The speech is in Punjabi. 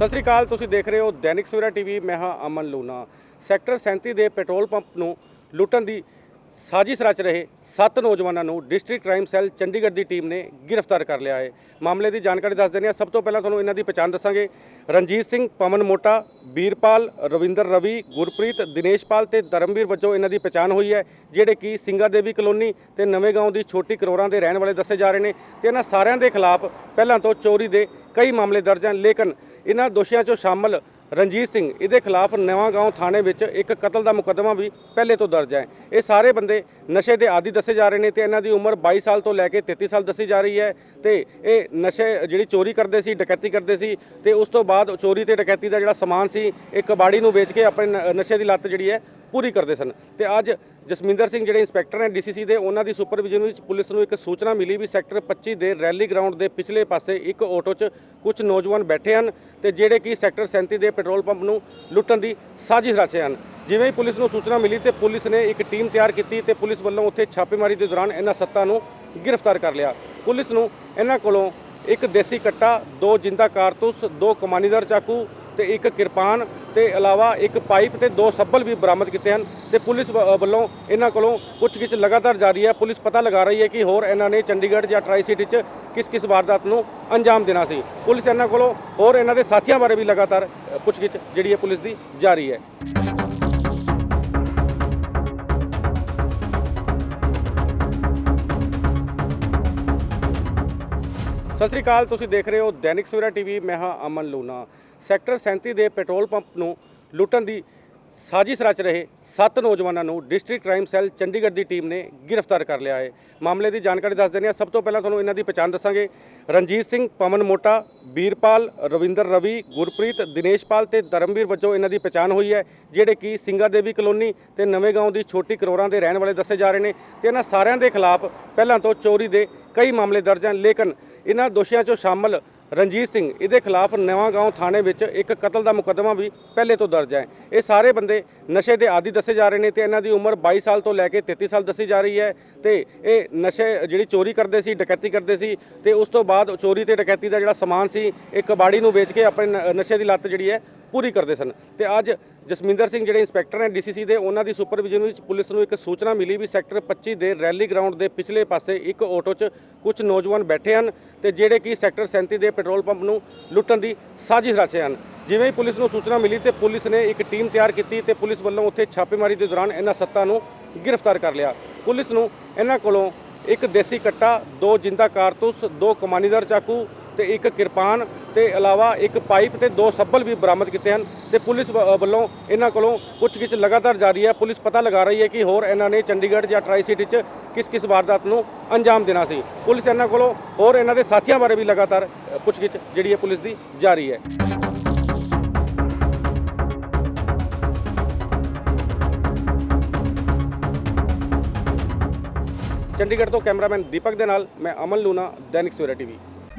ਸਤਿ ਸ੍ਰੀ ਅਕਾਲ, ਤੁਸੀਂ ਦੇਖ ਰਹੇ ਹੋ ਦੈਨਿਕ ਸਵੇਰਾ ਟੀਵੀ, ਮੈਂ ਹਾਂ ਅਮਨ ਲੂਨਾ ਸੈਕਟਰ 37 ਦੇ ਪੈਟਰੋਲ ਪੰਪ ਨੂੰ ਲੁੱਟਣ ਦੀ ਸਾਜ਼ਿਸ਼ ਰਚ ਰਹੇ ਸੱਤ ਨੌਜਵਾਨਾਂ ਨੂੰ ਡਿਸਟ੍ਰਿਕਟ ਕ੍ਰਾਈਮ ਸੈੱਲ ਚੰਡੀਗੜ੍ਹ ਦੀ ਟੀਮ ਨੇ ਗ੍ਰਿਫਤਾਰ ਕਰ ਲਿਆ ਹੈ। ਮਾਮਲੇ ਦੀ ਜਾਣਕਾਰੀ ਦੱਸ ਦਿੰਦੇ ਹਾਂ। ਸਭ ਤੋਂ ਪਹਿਲਾਂ ਤੁਹਾਨੂੰ ਇਹਨਾਂ ਦੀ ਪਛਾਣ ਦੱਸਾਂਗੇ। ਰਣਜੀਤ ਸਿੰਘ, ਪਵਨ ਮੋਟਾ ਵੀਰਪਾਲ ਰਵਿੰਦਰ ਰਵੀ, ਗੁਰਪ੍ਰੀਤ, ਦਿਨੇਸ਼ਪਾਲ ਤੇ ਧਰਮਵੀਰ ਵਜੋਂ ਇਹਨਾਂ ਦੀ ਪਛਾਣ ਹੋਈ ਹੈ, ਜਿਹੜੇ ਕਿ ਸਿੰਗਾ ਦੇਵੀ ਕਲੋਨੀ ਤੇ ਨਵੇਂ ਗਾਉਂ ਦੀ ਛੋਟੀ ਕਰੋੜਾਂ ਦੇ ਰਹਿਣ ਵਾਲੇ ਦੱਸੇ ਜਾ ਰਹੇ ਨੇ ਤੇ ਇਹਨਾਂ ਸਾਰਿਆਂ ਦੇ ਖਿਲਾਫ ਪਹਿਲਾਂ ਤੋਂ ਚੋਰੀ ਦੇ ਕਈ ਮਾਮਲੇ ਦਰਜ ਹਨ। ਲੇਕਿਨ ਇਹਨਾਂ ਦੋਸ਼ੀਆਂ 'ਚੋਂ ਸ਼ਾਮਲ ਰਣਜੀਤ ਸਿੰਘ, ਇਹਦੇ ਖਿਲਾਫ ਨਵਾਂ ਗਾਉਂ ਥਾਣੇ ਵਿੱਚ ਇੱਕ ਕਤਲ ਦਾ ਮੁਕੱਦਮਾ ਵੀ ਪਹਿਲੇ ਤੋਂ ਦਰਜ ਹੈ। ਇਹ ਸਾਰੇ ਬੰਦੇ ਨਸ਼ੇ ਦੇ ਆਦੀ ਦੱਸੇ ਜਾ ਰਹੇ ਨੇ ਤੇ ਇਹਨਾਂ ਦੀ ਉਮਰ 22 ਸਾਲ ਤੋਂ ਲੈ ਕੇ 33 ਸਾਲ ਦੱਸੀ ਜਾ ਰਹੀ ਹੈ ਤੇ ਇਹ ਨਸ਼ੇ ਜਿਹੜੀ ਚੋਰੀ ਕਰਦੇ ਸੀ, ਡਕੈਤੀ ਕਰਦੇ ਸੀ ਤੇ ਉਸ ਤੋਂ ਬਾਅਦ ਚੋਰੀ ਤੇ ਡਕੈਤੀ ਦਾ ਜਿਹੜਾ ਸਮਾਨ ਸੀ ਇਹ ਕਬਾੜੀ ਨੂੰ ਵੇਚ ਕੇ ਆਪਣੇ ਨ- ਨਸ਼ੇ ਦੀ ਲੱਤ ਜਿਹੜੀ ਹੈ ਪੂਰੀ ਕਰਦੇ ਸਨ। ਤੇ ਅੱਜ ਜਸਮਿੰਦਰ ਸਿੰਘ ਜਿਹੜੇ ਇੰਸਪੈਕਟਰ ਨੇ ਡੀਸੀਸੀ ਦੇ, ਉਹਨਾਂ ਦੀ ਸੁਪਰਵਿਜ਼ਨ ਵਿੱਚ ਪੁਲਿਸ ਨੂੰ ਇੱਕ ਸੂਚਨਾ ਮਿਲੀ ਵੀ ਸੈਕਟਰ 25 ਦੇ ਰੈਲੀ ਗਰਾਊਂਡ ਦੇ ਪਿਛਲੇ ਪਾਸੇ ਇੱਕ ਆਟੋ 'ਚ ਕੁਝ ਨੌਜਵਾਨ ਬੈਠੇ ਹਨ ਤੇ ਜਿਹੜੇ ਕਿ ਸੈਕਟਰ 37 ਦੇ ਪੈਟਰੋਲ ਪੰਪ ਨੂੰ ਲੁੱਟਣ ਦੀ ਸਾਜ਼ਿਸ਼ ਰਚੇ ਹਨ। ਜਿਵੇਂ ਹੀ ਪੁਲਿਸ ਨੂੰ ਸੂਚਨਾ ਮਿਲੀ ਤੇ ਪੁਲਿਸ ਨੇ ਇੱਕ ਟੀਮ ਤਿਆਰ ਕੀਤੀ ਤੇ ਪੁਲਿਸ ਵੱਲੋਂ ਉੱਥੇ ਛਾਪੇਮਾਰੀ ਦੇ ਦੌਰਾਨ ਇਹਨਾਂ ਸੱਤਾਂ ਨੂੰ ਗ੍ਰਿਫਤਾਰ ਕਰ ਲਿਆ। ਪੁਲਿਸ ਨੂੰ ਇਹਨਾਂ ਕੋਲੋਂ ਇੱਕ ਦੇਸੀ ਕੱਟਾ, ਦੋ ਜਿੰਦਾ ਕਾਰਤੂਸ, ਦੋ ਕਮਾਨੀਦਾਰ ਚਾਕੂ ਤੇ ਇੱਕ ਕਿਰਪਾਨ ਤੇ ਇਲਾਵਾ ਇੱਕ ਪਾਈਪ ਤੇ ਦੋ ਸੱਬਲ ਵੀ ਬਰਾਮਦ ਕੀਤੇ ਹਨ ਤੇ ਪੁਲਿਸ ਵ- ਵੱਲੋਂ ਇਹਨਾਂ ਕੋਲੋਂ ਪੁੱਛਗਿੱਛ ਲਗਾਤਾਰ ਜਾਰੀ ਹੈ। ਪੁਲਿਸ ਪਤਾ ਲਗਾ ਰਹੀ ਹੈ ਕਿ ਹੋਰ ਇਹਨਾਂ ਨੇ ਚੰਡੀਗੜ੍ਹ ਜਾਂ ਟਰਾਈ ਸਿਟੀ 'ਚ ਕਿਸ ਕਿਸ ਵਾਰਦਾਤ ਨੂੰ ਅੰਜਾਮ ਦੇਣਾ ਸੀ। ਪੁਲਿਸ ਇਹਨਾਂ ਕੋਲੋਂ ਹੋਰ ਇਹਨਾਂ ਦੇ ਸਾਥੀਆਂ ਬਾਰੇ ਵੀ ਲਗਾਤਾਰ ਪੁੱਛਗਿੱਛ ਜਿਹੜੀ ਹੈ ਪੁਲਿਸ ਦੀ ਜਾਰੀ ਹੈ। ਸਤਿ ਸ੍ਰੀ ਅਕਾਲ, ਤੁਸੀਂ ਦੇਖ ਰਹੇ ਹੋ ਦੈਨਿਕ ਸਵੇਰਾ ਟੀਵੀ, ਮੈਂ ਹਾਂ ਅਮਨ ਲੂਨਾ ਸੈਕਟਰ 37 ਦੇ ਪੈਟਰੋਲ ਪੰਪ ਨੂੰ ਲੁੱਟਣ ਦੀ ਸਾਜ਼ਿਸ਼ ਰਚ ਰਹੇ ਸੱਤ ਨੌਜਵਾਨਾਂ ਨੂੰ ਡਿਸਟ੍ਰਿਕਟ ਕ੍ਰਾਈਮ ਸੈੱਲ ਚੰਡੀਗੜ੍ਹ ਦੀ ਟੀਮ ਨੇ ਗ੍ਰਿਫਤਾਰ ਕਰ ਲਿਆ ਹੈ। ਮਾਮਲੇ ਦੀ ਜਾਣਕਾਰੀ ਦੱਸ ਦਿੰਦੇ ਹਾਂ। ਸਭ ਤੋਂ ਪਹਿਲਾਂ ਤੁਹਾਨੂੰ ਇਹਨਾਂ ਦੀ ਪਛਾਣ ਦੱਸਾਂਗੇ। ਰਣਜੀਤ ਸਿੰਘ, ਪਵਨ ਮੋਟਾ ਵੀਰਪਾਲ ਰਵਿੰਦਰ ਰਵੀ, ਗੁਰਪ੍ਰੀਤ, ਦਿਨੇਸ਼ਪਾਲ ਤੇ ਧਰਮਵੀਰ ਵਜੋਂ ਇਹਨਾਂ ਦੀ ਪਛਾਣ ਹੋਈ ਹੈ, ਜਿਹੜੇ ਕਿ ਸਿੰਗਾ ਦੇਵੀ ਕਲੋਨੀ ਤੇ ਨਵੇਂ ਗਾਉਂ ਦੀ ਛੋਟੀ ਕਰੋੜਾਂ ਦੇ ਰਹਿਣ ਵਾਲੇ ਦੱਸੇ ਜਾ ਰਹੇ ਨੇ ਤੇ ਇਹਨਾਂ ਸਾਰਿਆਂ ਦੇ ਖਿਲਾਫ ਪਹਿਲਾਂ ਤੋਂ ਚੋਰੀ ਦੇ ਕਈ ਮਾਮਲੇ ਦਰਜ ਹਨ। ਲੇਕਿਨ ਇਹਨਾਂ ਦੋਸ਼ੀਆਂ 'ਚੋਂ ਸ਼ਾਮਲ ਰਣਜੀਤ ਸਿੰਘ, ਇਹਦੇ ਖਿਲਾਫ ਨਵਾਂ ਗਾਉਂ ਥਾਣੇ ਵਿੱਚ ਇੱਕ ਕਤਲ ਦਾ ਮੁਕੱਦਮਾ ਵੀ ਪਹਿਲੇ ਤੋਂ ਦਰਜ ਹੈ। ਇਹ ਸਾਰੇ ਬੰਦੇ ਨਸ਼ੇ ਦੇ ਆਦੀ ਦੱਸੇ ਜਾ ਰਹੇ ਨੇ ਤੇ ਇਹਨਾਂ ਦੀ ਉਮਰ 22 ਸਾਲ ਤੋਂ ਲੈ ਕੇ 33 ਸਾਲ ਦੱਸੀ ਜਾ ਰਹੀ ਹੈ ਤੇ ਇਹ ਨਸ਼ੇ ਜਿਹੜੀ ਚੋਰੀ ਕਰਦੇ ਸੀ, ਡਕੈਤੀ ਕਰਦੇ ਸੀ ਤੇ ਉਸ ਤੋਂ ਬਾਅਦ ਚੋਰੀ ਤੇ ਡਕੈਤੀ ਦਾ ਜਿਹੜਾ ਸਮਾਨ ਸੀ ਇਹ ਕਬਾੜੀ ਨੂੰ ਵੇਚ ਕੇ ਆਪਣੇ ਨ- ਨਸ਼ੇ ਦੀ ਲੱਤ ਜਿਹੜੀ ਹੈ ਪੂਰੀ ਕਰਦੇ ਸਨ। ਤੇ ਅੱਜ ਜਸਮਿੰਦਰ ਸਿੰਘ ਜਿਹੜੇ ਇੰਸਪੈਕਟਰ ਨੇ ਡੀਸੀਸੀ ਦੇ, ਉਹਨਾਂ ਦੀ ਸੁਪਰਵਿਜ਼ਨ ਵਿੱਚ ਪੁਲਿਸ ਨੂੰ ਇੱਕ ਸੂਚਨਾ ਮਿਲੀ ਵੀ ਸੈਕਟਰ 25 ਦੇ ਰੈਲੀ ਗਰਾਊਂਡ ਦੇ ਪਿਛਲੇ ਪਾਸੇ ਇੱਕ ਆਟੋ 'ਚ ਕੁਝ ਨੌਜਵਾਨ ਬੈਠੇ ਹਨ ਤੇ ਜਿਹੜੇ ਕਿ ਸੈਕਟਰ 37 ਦੇ ਪੈਟਰੋਲ ਪੰਪ ਨੂੰ ਲੁੱਟਣ ਦੀ ਸਾਜ਼ਿਸ਼ ਰਚੇ ਹਨ। ਜਿਵੇਂ ਹੀ ਪੁਲਿਸ ਨੂੰ ਸੂਚਨਾ ਮਿਲੀ ਤੇ ਪੁਲਿਸ ਨੇ ਇੱਕ ਟੀਮ ਤਿਆਰ ਕੀਤੀ ਤੇ ਪੁਲਿਸ ਵੱਲੋਂ ਉੱਥੇ ਛਾਪੇਮਾਰੀ ਦੇ ਦੌਰਾਨ ਇਹਨਾਂ ਸੱਤਾਂ ਨੂੰ ਗ੍ਰਿਫਤਾਰ ਕਰ ਲਿਆ। ਪੁਲਿਸ ਨੂੰ ਇਹਨਾਂ ਕੋਲੋਂ ਇੱਕ ਦੇਸੀ ਕੱਟਾ, ਦੋ ਜਿੰਦਾ ਕਾਰਤੂਸ, ਦੋ ਕਮਾਨੀਦਾਰ ਚਾਕੂ ਤੇ ਇੱਕ ਕਿਰਪਾਨ ਤੇ ਇਲਾਵਾ ਇੱਕ ਪਾਈਪ ਤੇ ਦੋ ਸੱਬਲ ਵੀ ਬਰਾਮਦ ਕੀਤੇ ਹਨ ਤੇ ਪੁਲਿਸ ਵ- ਵੱਲੋਂ ਇਹਨਾਂ ਕੋਲੋਂ ਪੁੱਛਗਿੱਛ ਲਗਾਤਾਰ ਜਾਰੀ ਹੈ। ਪੁਲਿਸ ਪਤਾ ਲਗਾ ਰਹੀ ਹੈ ਕਿ ਹੋਰ ਇਹਨਾਂ ਨੇ ਚੰਡੀਗੜ੍ਹ ਜਾਂ ਟਰਾਈ ਸਿਟੀ 'ਚ ਕਿਸ ਕਿਸ ਵਾਰਦਾਤ ਨੂੰ ਅੰਜਾਮ ਦੇਣਾ ਸੀ। ਪੁਲਿਸ ਇਹਨਾਂ ਕੋਲੋਂ ਹੋਰ ਇਹਨਾਂ ਦੇ ਸਾਥੀਆਂ ਬਾਰੇ ਵੀ ਲਗਾਤਾਰ ਪੁੱਛਗਿੱਛ ਜਿਹੜੀ ਹੈ ਪੁਲਿਸ ਦੀ ਜਾਰੀ ਹੈ। ਚੰਡੀਗੜ੍ਹ ਤੋਂ ਕੈਮਰਾਮੈਨ ਦੀਪਕ ਦੇ ਨਾਲ ਮੈਂ ਅਮਨ ਲੂਨਾ ਦੈਨਿਕ ਸਵੇਰਾ ਟੀਵੀ।